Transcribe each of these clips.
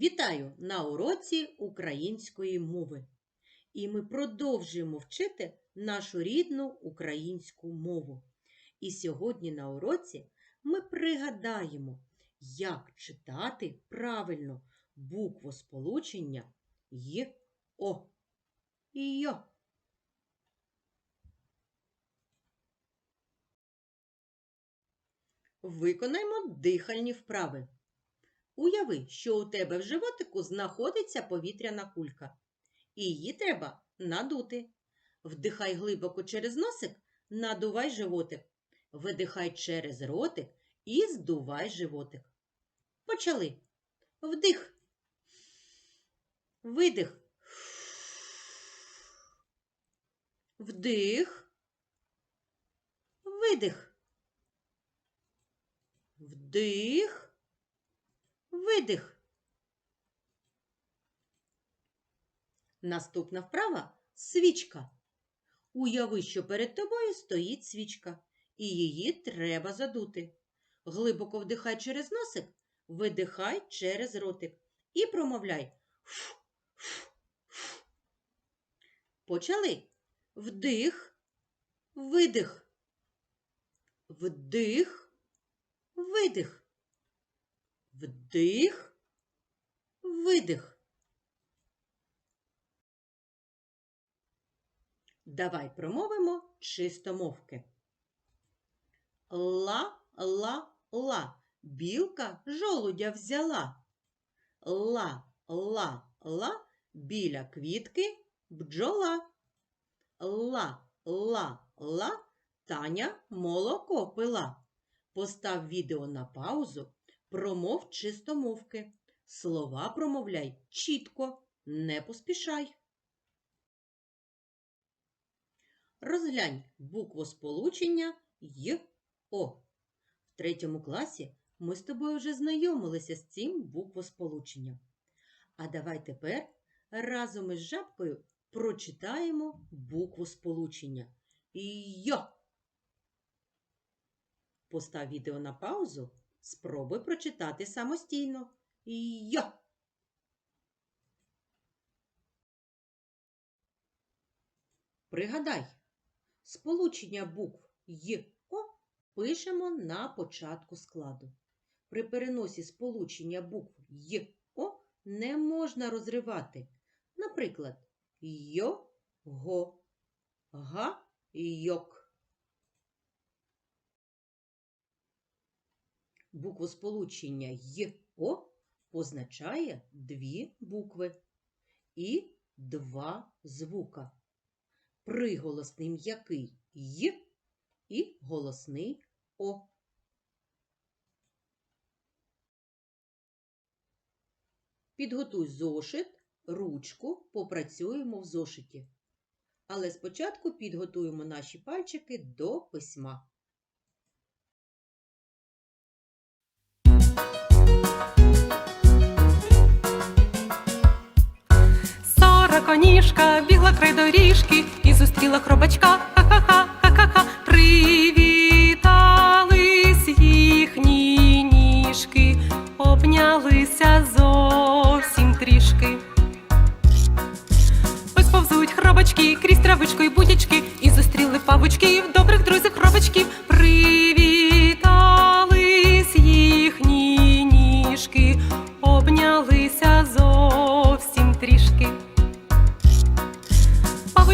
Вітаю на уроці української мови. І ми продовжуємо вчити нашу рідну українську мову. І сьогодні на уроці ми пригадаємо, як читати правильно буквосполучення й О Йо. Виконаймо дихальні вправи. Уяви, що у тебе в животику знаходиться повітряна кулька. І її треба надути. Вдихай глибоко через носик, надувай животик. Видихай через ротик і здувай животик. Почали. Вдих. Видих. Вдих. Видих. Вдих. Видих. Наступна вправа свічка. Уяви, що перед тобою стоїть свічка, і її треба задути. Глибоко вдихай через носик, видихай через ротик і промовляй. Фу, фу, фу. Почали. Вдих, видих. Вдих, видих. Вдих, видих. Давай промовимо чистомовки. Ла, ла, ла. Білка жолудя взяла. Ла, ла, ла. Біля квітки бджола. Ла, ла, ла. Таня молоко пила. Постав відео на паузу. Промов чистомовки. Слова промовляй чітко, не поспішай. Розглянь буквосполучення й О. В третьому класі ми з тобою вже знайомилися з цим буквосполученням. А давай тепер разом із жабкою прочитаємо букву сполучення Йо. Постав відео на паузу. Спробуй прочитати самостійно. Йо. Пригадай, сполучення букв Й О пишемо на початку складу. При переносі сполучення букв Й О не можна розривати. Наприклад, Йо, Го, Буквосполучення й О позначає дві букви і два звука. Приголосний м'який й і голосний О. Підготуй зошит, ручку, попрацюємо в зошиті. Але спочатку підготуємо наші пальчики до письма. Сороконіжка бігла край доріжки і зустріла хробачка. Ха-ха-ха, ха-ха-ха. Привітались їхні ніжки, обнялися зовсім трішки. Ось повзуть хробачки крізь травичку і будячки, і зустріли павучків, добрих друзів хробачків.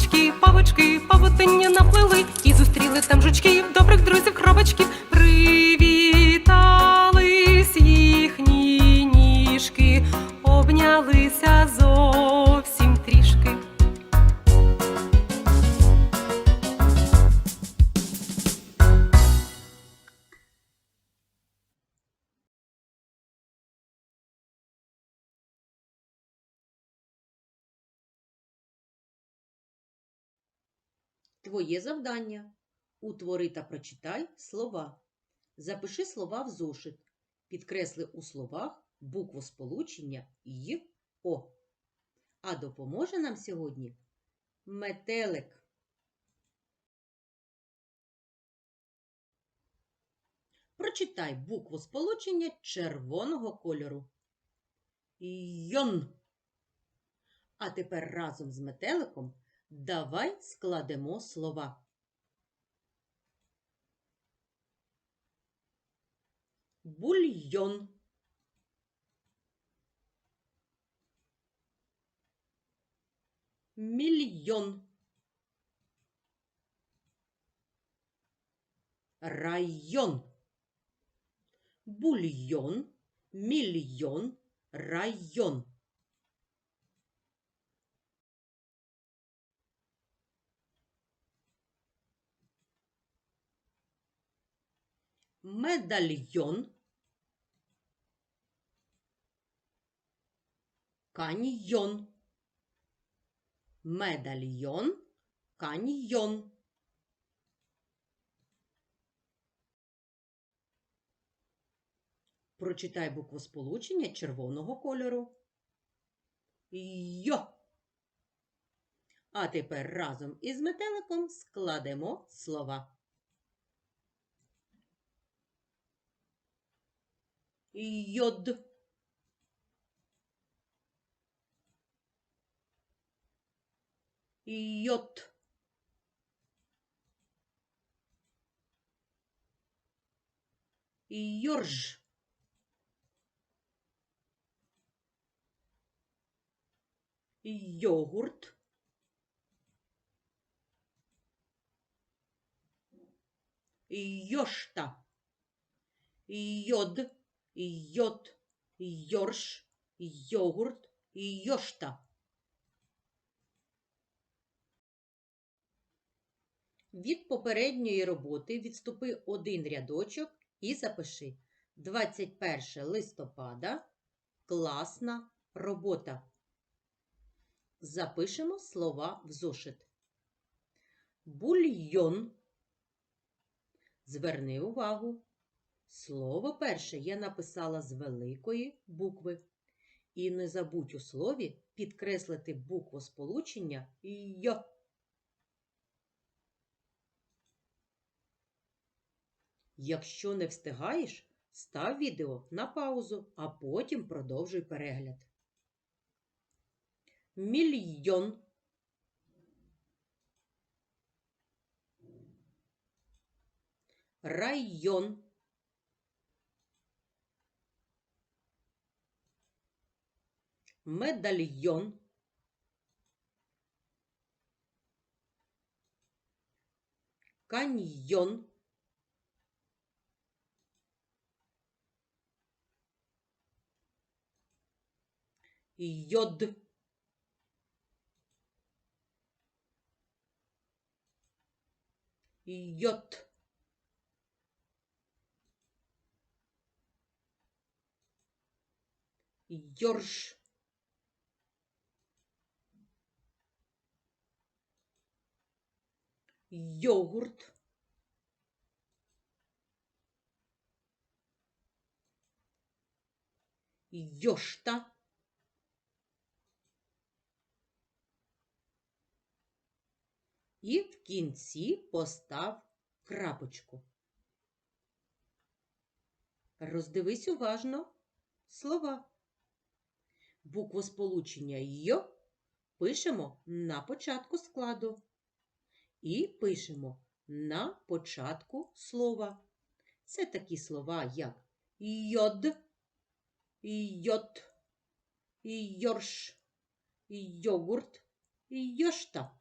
Павучки, павочки, павутиння наплили і зустріли там жучків, добрих друзів, хробачків. Привітались Твоє завдання. Утвори та прочитай слова. Запиши слова в зошит. Підкресли у словах буквосполучення й О. А допоможе нам сьогодні метелик. Прочитай буквосполучення червоного кольору. Йон. А тепер разом з метеликом давай складемо слова. Бульйон. Мільйон. Район. Бульйон, мільйон, район. Медальйон. Каньйон. Медальйон, каньйон. Прочитай буквосполучення червоного кольору. Йо. А тепер разом із метеликом складемо слова. Йод. Йот. Йорж. Йогурт. Йошта. Йод. Йод. Йорш. Йогурт. Йошта. Від попередньої роботи відступи один рядочок і запиши 21 листопада. Класна робота. Запишемо слова в зошит. Бульйон. Зверни увагу. Слово перше я написала з великої букви. І не забудь у слові підкреслити букву сполучення «й». Якщо не встигаєш, став відео на паузу, а потім продовжуй перегляд. Мільйон. Район. Медальйон. Каньйон. Йод. Йот. Йорш. Йогурт. Йошта. І в кінці постав крапочку. Роздивись уважно слова. Буквосполучення «й» пишемо на початку складу. І пишемо на початку слова. Це такі слова, як йод, йот, йорш, йогурт, йошта.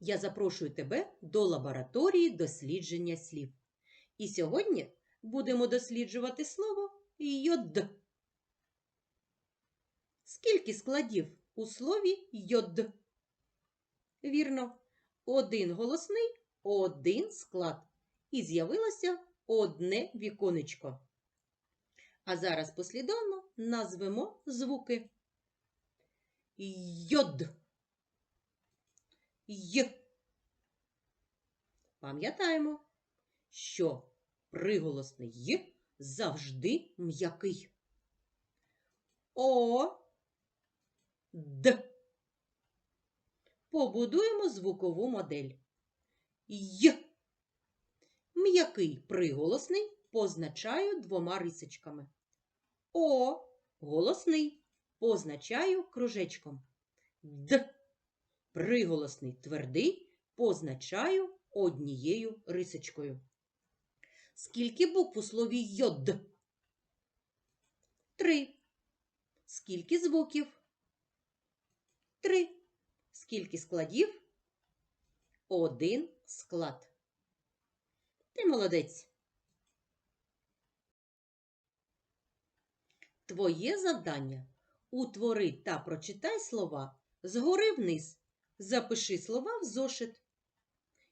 Я запрошую тебе до лабораторії дослідження слів. І сьогодні будемо досліджувати слово йод. Скільки складів у слові йод? Вірно, один голосний, один склад. І з'явилося одне віконечко. А зараз послідовно назвемо звуки. Йод. Й. Пам'ятаємо, що приголосний Й завжди м'який. О, Д. Побудуємо звукову модель. Й. який приголосний позначаю двома рисочками. О голосний позначаю кружечком. Д приголосний твердий позначаю однією рисочкою. Скільки букв у слові йод? Три. Скільки звуків? Три. Скільки складів? Один склад. Ти молодець. Твоє завдання утвори та прочитай слова згори вниз. Запиши слова в зошит.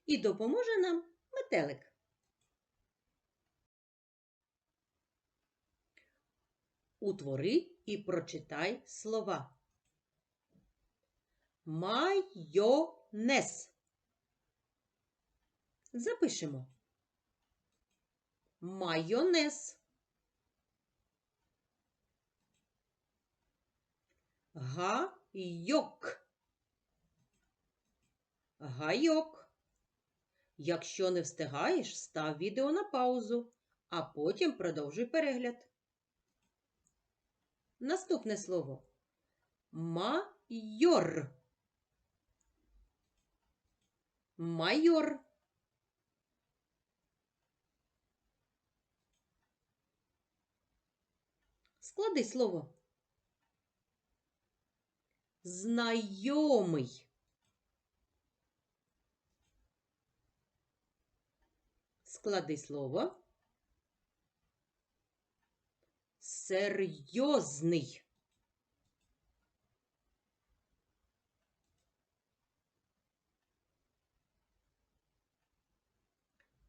І допоможе нам метелик. Утвори і прочитай слова. Майонез. Запишемо. Майонез. Гайок. Гайок. Якщо не встигаєш, став відео на паузу, а потім продовжуй перегляд. Наступне слово. Майор. Майор. Склади слово. Знайомий. Склади слово. Серйозний.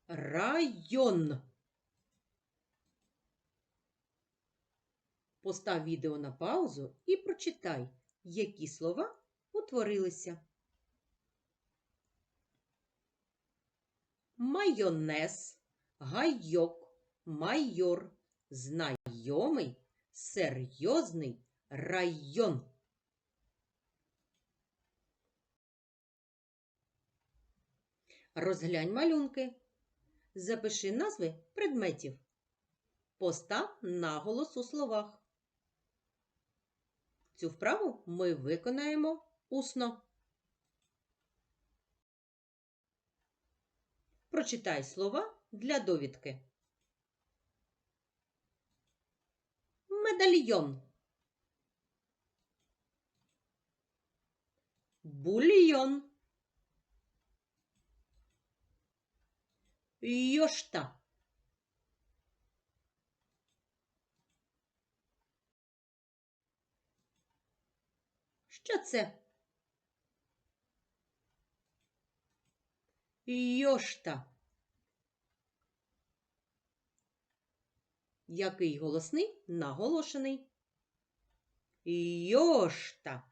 Район. Постав відео на паузу і прочитай, які слова утворилися. Майонез, гайок, майор, знайомий, серйозний район. Розглянь малюнки. Запиши назви предметів. Постав наголос у словах. Цю вправу ми виконаємо усно. Прочитай слова для довідки. Медальйон. Бульйон. Йошта. Що це? Йошта. Який голосний наголошений? Йошта.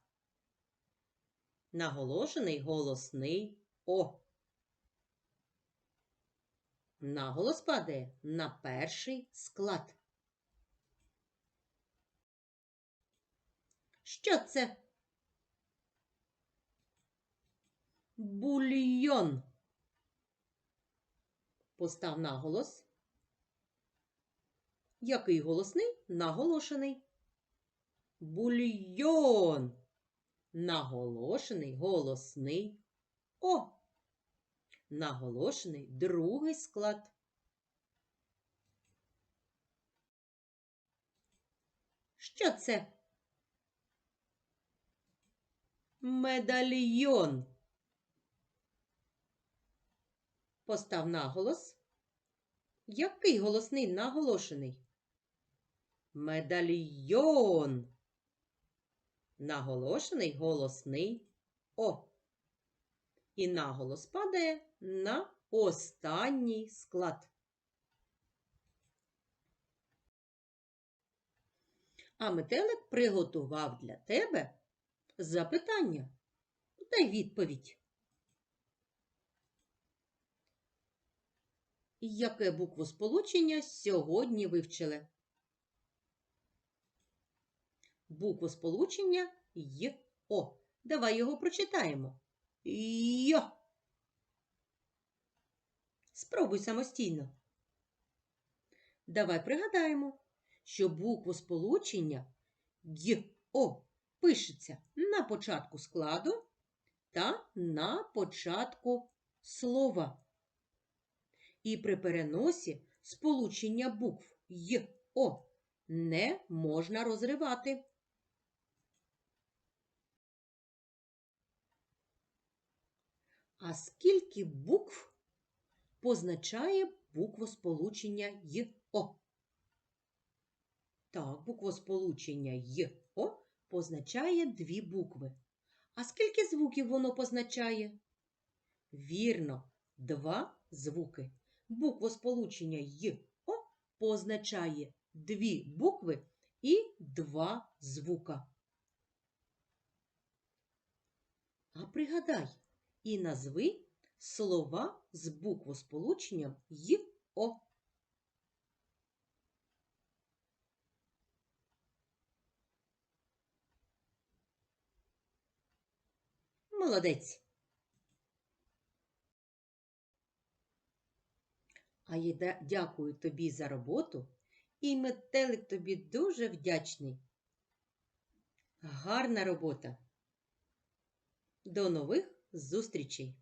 Наголошений голосний О. Наголос падає на перший склад. Що це? Бульйон. Постав наголос. Який голосний? Наголошений. Бульйон. Наголошений голосний О. Наголошений другий склад. Що це? Медальйон. Постав наголос. Який голосний наголошений? Медальйон. Наголошений голосний О. І наголос падає на останній склад. А метелик приготував для тебе запитання. Дай відповідь. Яке буквосполучення сьогодні вивчили? Буквосполучення й О. Давай його прочитаємо. Йо. Спробуй самостійно. Давай пригадаємо, що букву сполучення й о пишеться на початку складу та на початку слова. І при переносі сполучення букв й о не можна розривати. А скільки букв позначає буквосполучення й о? Так, буквосполучення й о позначає дві букви. А скільки звуків воно позначає? Вірно, два звуки. Буквосполучення й о позначає дві букви і два звука. А пригадай і назви слова з буквосполученням й о. Молодець. А я дякую тобі за роботу, і метелик тобі дуже вдячний. Гарна робота. До нових зустрічей!